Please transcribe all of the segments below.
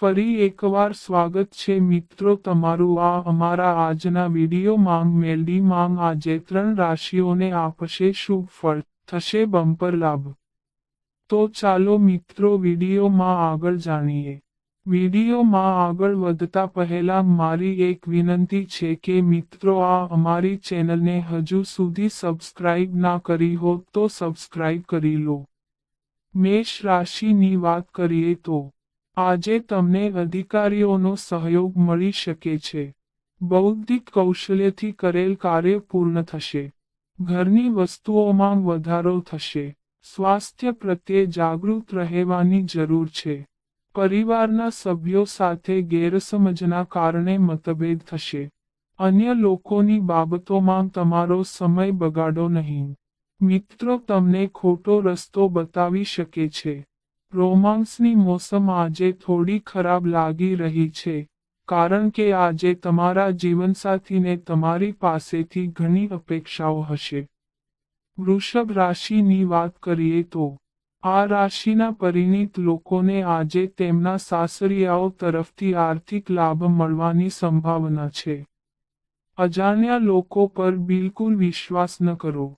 ફરી એકવાર સ્વાગત છે મિત્રો તમારું આ અમારા આજના વીડિયો માંગ મેલડી માંગ આજે ત્રણ રાશિઓને આપશે શુભ ફળ? થશે બમ્પર લાભ. તો ચાલો મિત્રો વિડીયોમાં આગળ જાણીએ. વિડીયોમાં આગળ વધતા પહેલા મારી એક વિનંતી છે કે મિત્રો આ અમારી ચેનલને હજુ સુધી સબસ્ક્રાઇબ ના કરી હો તો સબસ્ક્રાઇબ કરી લો. મેષ રાશિની વાત કરીએ તો આજે તમને અધિકારીઓનો સહયોગ મળી શકે છે. બૌદ્ધિક કૌશલ્યથી કરેલ કાર્ય પૂર્ણ થશે. ઘરની વસ્તુઓમાં વધારો થશે. સ્વાસ્થ્ય પ્રત્યે જાગૃત રહેવાની જરૂર છે. પરિવારના સભ્યો સાથે ગેરસમજના કારણે મતભેદ થશે. અન્ય લોકોની બાબતોમાં તમારો સમય બગાડો નહીં. મિત્રો, તમને ખોટો રસ્તો બતાવી શકે છે. રોમાંસની મોસમ આજે થોડી ખરાબ લાગી રહી છે, કારણ કે આજે તમારા જીવનસાથીને તમારી પાસેથી ઘણી અપેક્ષાઓ હશે. વૃષભ રાશિની વાત કરીએ તો, આ રાશિના પરિણીત લોકોને આજે તેમના સાસરિયાઓ તરફથી આર્થિક લાભ મળવાની સંભાવના છે. અજાણ્યા લોકો પર બિલકુલ વિશ્વાસ ન કરો.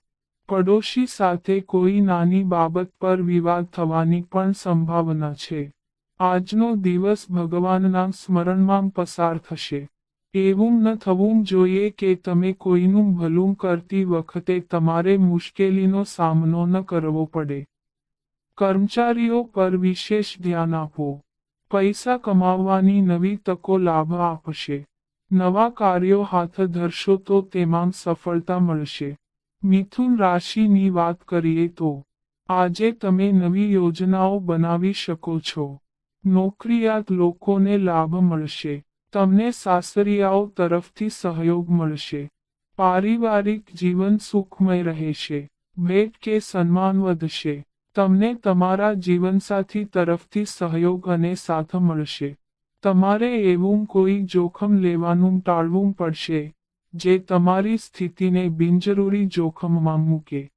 પડોશી સાથે કોઈ નાની બાબત પર વિવાદ થવાની પણ સંભાવના છે. આજનો દિવસ ભગવાનના સ્મરણમાં પસાર થશે. એવું ન થવું જોઈએ કે તમે કોઈનું ભલું કરતી વખતે તમારે મુશ્કેલીનો સામનો ન કરવો પડે. કર્મચારીઓ પર વિશેષ ધ્યાન આપો. પૈસા કમાવવાની નવી તકો લાભ આપશે. નવા કાર્યો હાથ ધરશો તો તેમાં સફળતા મળશે. મિથુન રાશિની વાત કરીએ તો, આજે તમે નવી યોજનાઓ બનાવી શકો છો. નોકરીયાત લોકોને લાભ મળશે. તમને સાસરિયાઓ તરફથી સહયોગ મળશે. પારિવારિક જીવન સુખમય રહેશે. ભેટ કે સન્માન વધશે. તમને તમારા જીવનસાથી તરફથી સહયોગ અને સાથ મળશે. તમારે એવું કોઈ જોખમ લેવાનું ટાળવું પડશે. જે તમારી સ્થિતિને બિનજરૂરી જોખમમાં મૂકે.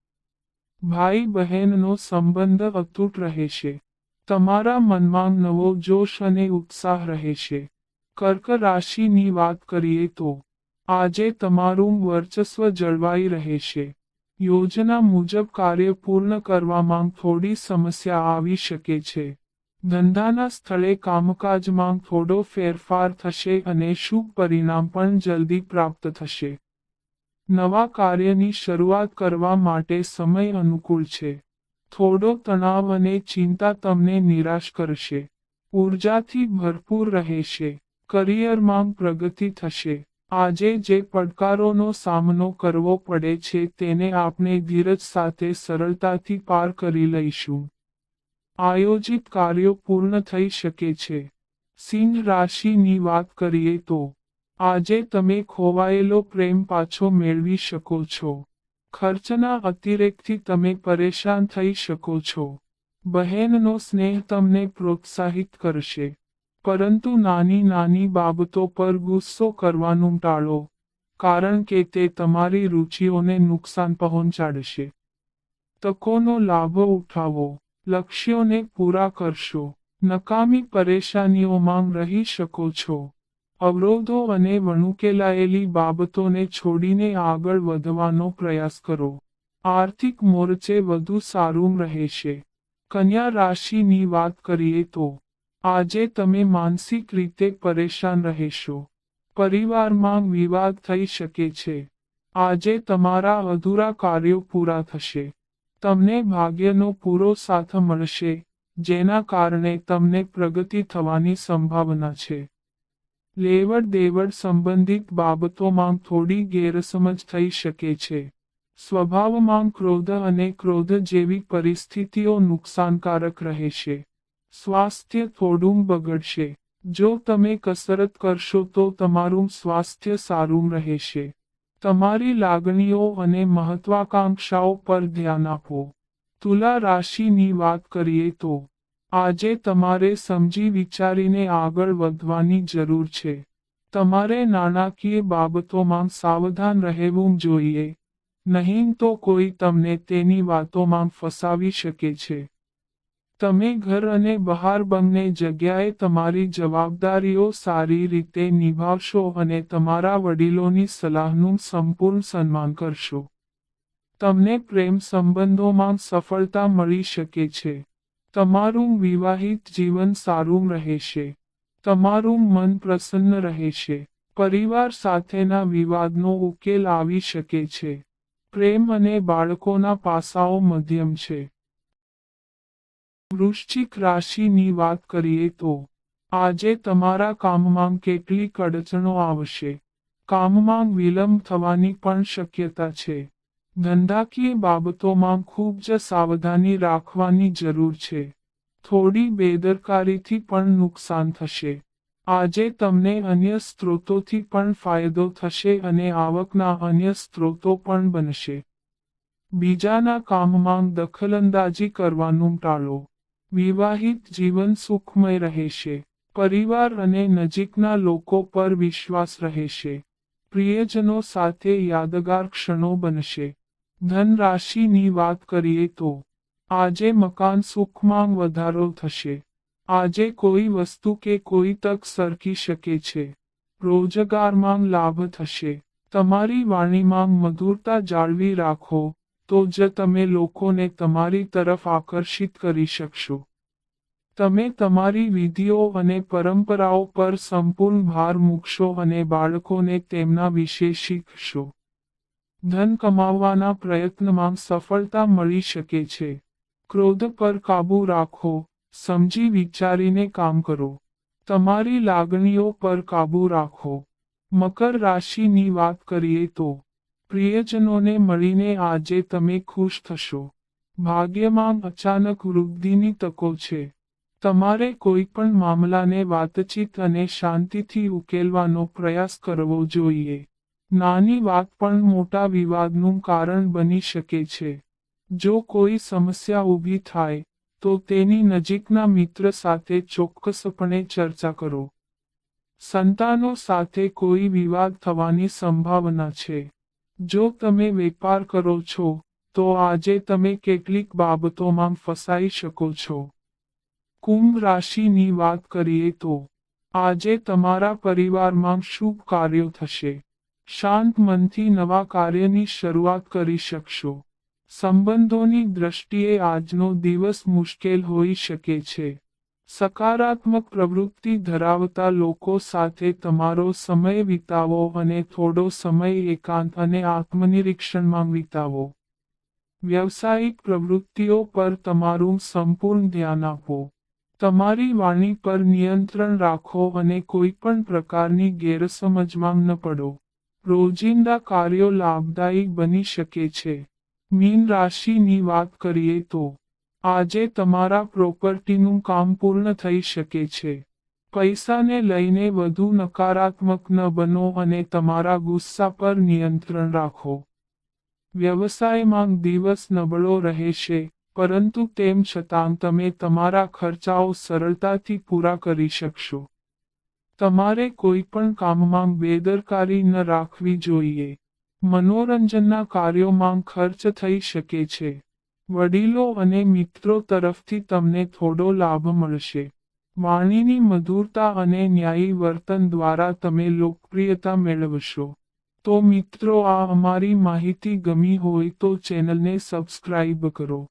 ભાઈ બહેનનો સંબંધ અતૂટ રહેશે. તમારા મનમાં નવો જોશ અને ઉત્સાહ રહેશે. કર્ક રાશિની વાત કરીએ તો, આજે તમારું વર્ચસ્વ જળવાઈ રહેશે. યોજના મુજબ કાર્ય પૂર્ણ કરવામાં થોડી સમસ્યા આવી શકે છે. ધંધાના સ્થળે કામકાજમાં થોડો ફેરફાર થશે અને શુભ પરિણામ પણ જલ્દી પ્રાપ્ત થશે. નવા કાર્યની શરૂઆત કરવા માટે સમય અનુકૂળ છે. થોડો તણાવ અને ચિંતા તમને નિરાશ કરશે. ઉર્જાથી ભરપૂર રહેશે. કરિયરમાં પ્રગતિ થશે. આજે જે પડકારોનો સામનો કરવો પડે છે તેને આપણે ધીરજ સાથે સરળતાથી પાર કરી લઈશું. આયોજિત કાર્યો પૂર્ણ થઈ શકે છે. સિંહ રાશિની વાત કરીએ તો, આજે તમે ખોવાયેલો પ્રેમ પાછો મેળવી શકો છો. ખર્ચના અતિરેકથી તમે પરેશાન થઈ શકો છો. બહેનનો સ્નેહ તમને પ્રોત્સાહિત કરશે. પરંતુ નાની નાની બાબતો પર ગુસ્સો કરવાનું ટાળો, કારણ કે તે તમારી રુચિઓને નુકસાન પહોંચાડશે. તકોનો લાભ ઉઠાવો. લક્ષ્યોને પૂરા કરશો. નકામી પરેશાનીઓમાં રહી શકો છો. અવરોધો અને વણુકેલાયેલી બાબતોને છોડીને આગળ વધવાનો પ્રયાસ કરો. આર્થિક મોરચે વધુ સારું રહેશે. કન્યા રાશિની વાત કરીએ તો, આજે તમે માનસિક રીતે પરેશાન રહેશો. પરિવારમાં વિવાદ થઈ શકે છે. આજે તમારા અધૂરા કાર્યો પૂરા થશે. તમને ભાગ્યનો પૂરો સાથ મળશે, જેના કારણે તમને પ્રગતિ થવાની સંભાવના છે. લેવડ દેવડ સંબંધિત બાબતોમાં થોડી ગેરસમજ થઈ શકે છે. સ્વભાવમાં ક્રોધ અને ક્રોધ જેવી પરિસ્થિતિઓ નુકસાનકારક રહેશે. સ્વાસ્થ્ય થોડું બગડશે. જો તમે કસરત કરશો તો તમારું સ્વાસ્થ્ય સારું રહેશે. તમારી લાગણીઓ અને મહત્વાકાંક્ષાઓ પર ધ્યાન આપો. તુલા રાશિની વાત કરીએ તો, આજે તમારે સમજી વિચારીને આગળ વધવાની જરૂર છે. તમારે નાણાકીય બાબતોમાં સાવધાન રહેવું જોઈએ. નહીં તો કોઈ તમને તેની વાતોમાં ફસાવી શકે છે. તમે ઘર અને બહાર બંને જગ્યાએ તમારી જવાબદારીઓ સારી રીતે નિભાવશો અને તમારા વડીલોની સલાહનું સંપૂર્ણ સન્માન કરશો. તમને પ્રેમ સંબંધોમાં સફળતા મળી શકે છે. તમારું વિવાહિત જીવન સારું રહેશે. તમારું મન પ્રસન્ન રહેશે. પરિવાર સાથેના વિવાદનો ઉકેલ આવી શકે છે. પ્રેમ અને બાળકોના પાસાઓ મધ્યમ છે. વૃશ્ચિક રાશિની વાત કરીએ તો આજે તમારા કામમાં કેટલીક અડચણો આવશે. કામમાં વિલંબ થવાની પણ શક્યતા છે. ધંધાકીય બાબતોમાં ખૂબ જ સાવધાની રાખવાની જરૂર છે. થોડી બેદરકારીથી પણ નુકસાન થશે. આજે તમને અન્ય સ્ત્રોતોથી પણ ફાયદો થશે અને આવકના અન્ય સ્ત્રોતો પણ બનશે. બીજાના કામમાં દખલંદાજી કરવાનું ટાળો. વિવાહિત જીવન સુખમય રહેશે. પરિવાર અને નજીકના લોકો પર વિશ્વાસ રહેશે. પ્રિયજનો સાથે યાદગાર ક્ષણો બનશે. ધન રાશિની વાત કરીએ તો, આજે મકાન સુખમાં વધારો થશે. આજે કોઈ વસ્તુ કે કોઈ તક સરકી શકે છે. રોજગારમાં લાભ થશે. તમારી વાણીમાં મધુરતા જાળવી રાખો. તો જ તમે લોકોને તમારી તરફ આકર્ષિત કરી શકશો. તમે તમારી વિધિઓ અને પરંપરાઓ પર સંપૂર્ણ ભાર મૂકશો અને બાળકોને તેમના વિશે શીખશો. ધન કમાવવાના પ્રયત્નમાં સફળતા મળી શકે છે. ક્રોધ પર કાબૂ રાખો, સમજી વિચારીને કામ કરો. તમારી લાગણીઓ પર કાબૂ રાખો. મકર રાશિની વાત કરીએ તો પ્રિયજનોને મળીને આજે તમે ખુશ થશો. ભાગ્યમાં અચાનક વૃદ્ધિની તકો છે. તમારે કોઈ પણ મામલાને વાતચીત અને શાંતિથી ઉકેલવાનો પ્રયાસ કરવો જોઈએ. નાની વાત પણ મોટા વિવાદનું કારણ બની શકે છે. જો કોઈ સમસ્યા ઊભી થાય, તો તેની નજીકના મિત્ર સાથે ચોક્કસપણે ચર્ચા કરો. સંતાનો સાથે કોઈ વિવાદ થવાની સંભાવના છે. જો તમે વેપાર કરો છો, તો આજે તમે કેટલીક બાબતોમાં ફસાઈ શકો છો. કુંભ રાશિની વાત કરીએ તો, આજે તમારા પરિવારમાં શુભ કાર્યો થશે. શાંત મનથી નવા કાર્યની શરૂઆત કરી શકશો. સંબંધોની દ્રષ્ટિએ આજનો દિવસ મુશ્કેલ હોઈ શકે છે. સકારાત્મક પ્રવૃત્તિ ધરાવતા લોકો સાથે તમારો સમય વિતાવો અને થોડો સમય એકાંત અને આત્મનિરીક્ષણમાં વિતાવો. વ્યવસાયિક પ્રવૃત્તિઓ પર તમારું સંપૂર્ણ ધ્યાન આપો. તમારી વાણી પર નિયંત્રણ રાખો અને કોઈ પણ પ્રકારની ગેરસમજમાં ન પડો. રોજિંદા કાર્યો લાભદાયી બની શકે છે. મીન રાશિની વાત કરીએ તો આજે તમારા પ્રોપર્ટીનું કામ પૂર્ણ થઈ શકે છે. પૈસાને લઈને વધુ નકારાત્મક ન બનો અને તમારા ગુસ્સા પર નિયંત્રણ રાખો. વ્યવસાયમાં દિવસ નબળો રહેશે, પરંતુ તેમ છતાં તમે તમારા ખર્ચાઓ સરળતાથી પૂરા કરી શકશો. તમારે કોઈ પણ કામમાં બેદરકારી ન રાખવી જોઈએ. મનોરંજનના કાર્યોમાં ખર્ચ થઈ શકે છે. વડીલો અને મિત્રો તરફથી તમને થોડો લાભ મળશે. વાણીની મધુરતા અને ન્યાયી વર્તન દ્વારા તમે લોકપ્રિયતા મેળવશો. તો મિત્રો, આ અમારી માહિતી ગમી હોય તો ચેનલને સબસ્ક્રાઇબ કરો.